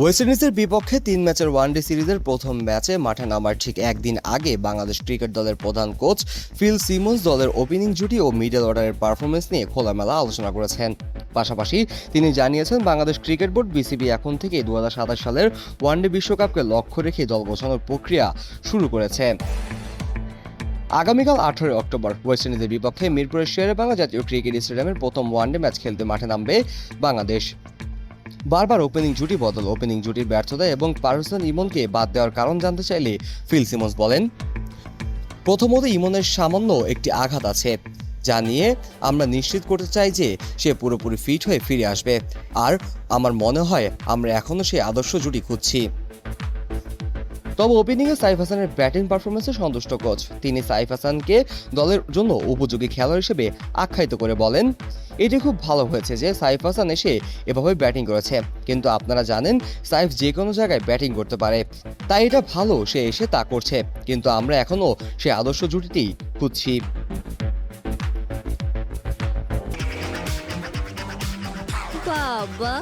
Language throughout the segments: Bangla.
ওয়েস্ট ইন্ডিজের বিপক্ষে তিন ম্যাচের ওয়ানডে সিরিজের প্রথম ম্যাচে মাঠে নামার ঠিক একদিন আগে বাংলাদেশ ক্রিকেট দলের প্রধান কোচ ফিল সিমন্স দলের ওপেনিং জুটি ও মিডল অর্ডারের পারফরমেন্স নিয়ে খোলামেলা আলোচনা করেছেন। পাশাপাশি তিনি জানিয়েছেন, বাংলাদেশ ক্রিকেট বোর্ড বিসিবি এখন থেকে দু সালের ওয়ানডে বিশ্বকাপকে লক্ষ্য রেখে দল গোছানোর প্রক্রিয়া শুরু করেছে। আগামীকাল আঠারোই অক্টোবর ওয়েস্ট ইন্ডিজের বিপক্ষে মিরপুরের শেরে বাংলা জাতীয় ক্রিকেট স্টেডিয়ামের প্রথম ওয়ানডে ম্যাচ খেলতে মাঠে নামবে বাংলাদেশ। বারবার ওপেনিং জুটি বদল ওপেনিং জুটির ব্যর্থতা এবং পারসন ইমনকে বাদ দেওয়ার কারণ জানতে চাইলে ফিল সিমন্স বলেন, প্রথমত ইমনের সামান্য একটি আঘাত আছে, যা নিয়ে আমরা নিশ্চিত করতে চাই যে সে পুরোপুরি ফিট হয়ে ফিরে আসবে। আর আমার মনে হয় আমরা এখনও সেই আদর্শ জুটি খুঁজছি। তবে ওপেনিংয়ে সাইফ হাসানের ব্যাটিং পারফরমেন্সে সন্তুষ্ট কোচ তিনি সাইফ হাসানকে দলের জন্য উপযোগী খেলোয়াড় হিসেবে আখ্যায়িত করে বলেন, এটি খুব ভালো হয়েছে যে সাইফ হাসান এসে এভাবে ব্যাটিং করেছে। কিন্তু আপনারা জানেন, সাইফ যে কোনো জায়গায় ব্যাটিং করতে পারে। তাই এটা ভালো সে এসে তা করছে। কিন্তু আমরা এখনও সে আদর্শ জুটিটি খুঁজছি। বাবা!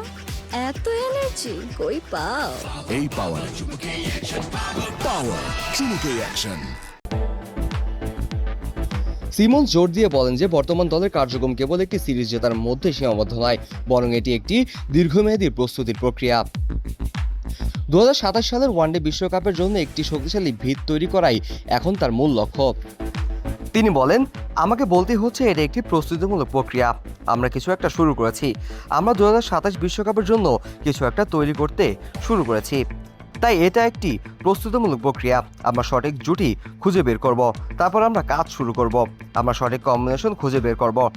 এত এনার্জি কই পাও? এই পাওয়ার চুমুকে পাওয়ার চুমুকে অ্যাকশন সিমন জোর দিয়ে বলেন যে বর্তমান দলের কার্যক্রম কেবল একটি সিরিজ জেতার মধ্যে সীমাবদ্ধ নয় বরং এটি একটি দীর্ঘমেয়াদী প্রস্তুতির প্রক্রিয়া। দু হাজার সাতাশ সালের ওয়ানডে বিশ্বকাপের জন্য একটি শক্তিশালী ভিত তৈরি করাই এখন তার মূল লক্ষ্য। তিনি বলেন আমাকে বলতে হচ্ছে এটা একটি প্রস্তুতিমূলক প্রক্রিয়া। আমরা কিছু একটা শুরু করেছি। আমরা দু বিশ্বকাপের জন্য কিছু একটা তৈরি করতে শুরু করেছি। তাই এটা একটি প্রস্তুতিমূলক প্রক্রিয়া। আমরা সঠিক জুটি খুঁজে বের করব। তারপর আমরা কাজ শুরু করব। আমরা সঠিক কম্বিনেশন খুঁজে বের করব।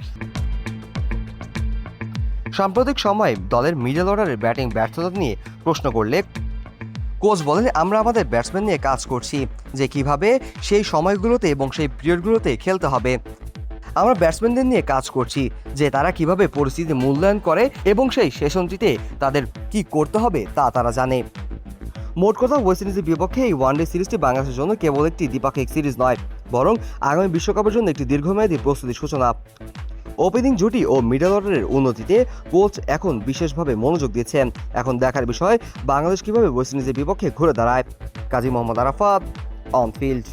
সাম্প্রতিক সময়ে দলের মিডল অর্ডারের ব্যাটিং ব্যর্থতা নিয়ে প্রশ্ন করলে কোচ বলেন, আমরা আমাদের ব্যাটসম্যান নিয়ে কাজ করছি, যে কীভাবে সেই সময়গুলোতে এবং সেই পিরিয়ডগুলোতে খেলতে হবে। আমরা ব্যাটসম্যানদের নিয়ে কাজ করছি, যে তারা কীভাবে পরিস্থিতি মূল্যায়ন করে এবং সেই সেশনটিতে তাদের কি করতে হবে তা তারা জানে। মোট কথা, ওয়েস্ট ইন্ডিজের বিপক্ষে এই ওয়ানডে সিরিজটি বাংলাদেশের জন্য কেবল একটি দ্বিপাক্ষিক সিরিজ নয়, বরং আগামী বিশ্বকাপের জন্য একটি দীর্ঘমেয়াদী প্রস্তুতির সূচনা। ওপেনিং জুটি ও মিডল অর্ডারের উন্নতিতে কোচ এখন বিশেষভাবে মনোযোগ দিয়েছেন। এখন দেখার বিষয়, বাংলাদেশ কীভাবে ওয়েস্ট ইন্ডিজের বিপক্ষে ঘুরে দাঁড়ায়? Kazi Mohammad Arafat, on field.